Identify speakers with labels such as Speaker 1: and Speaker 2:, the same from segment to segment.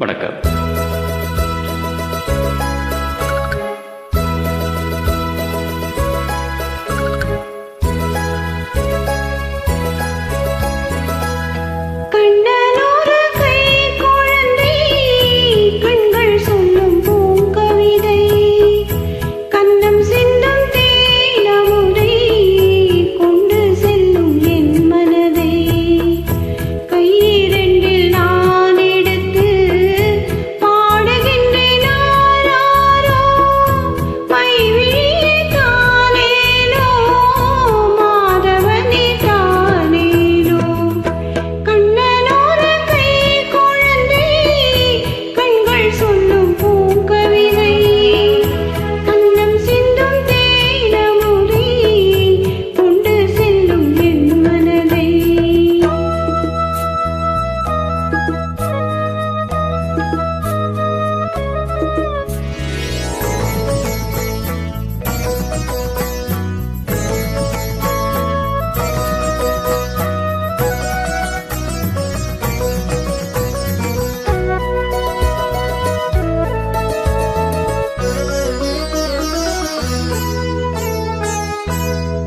Speaker 1: வணக்கம்.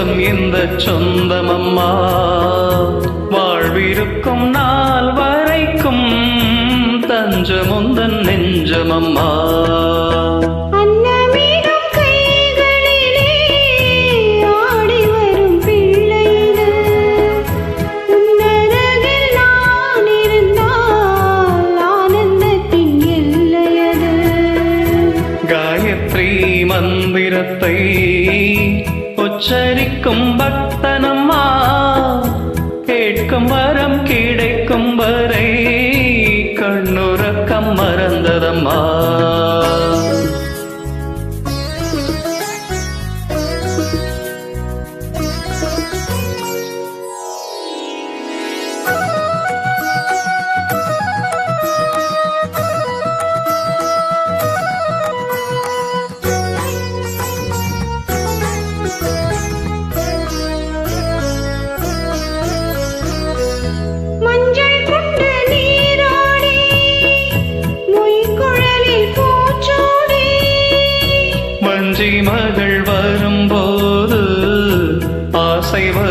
Speaker 1: சொந்தம் இந்த சொந்தம் அம்மா வாழ்விருக்கும் நாள் வரைக்கும் தஞ்சமுந்தன் நெஞ்சமம்மா. மந்திரத்தை உச்சரிக்கும் பக்தனம்மா கேட்கும் வரம் கிடைக்கும் வரை.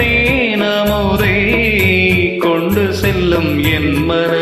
Speaker 1: தேனமுதே கொண்டு செல்லும் என் மர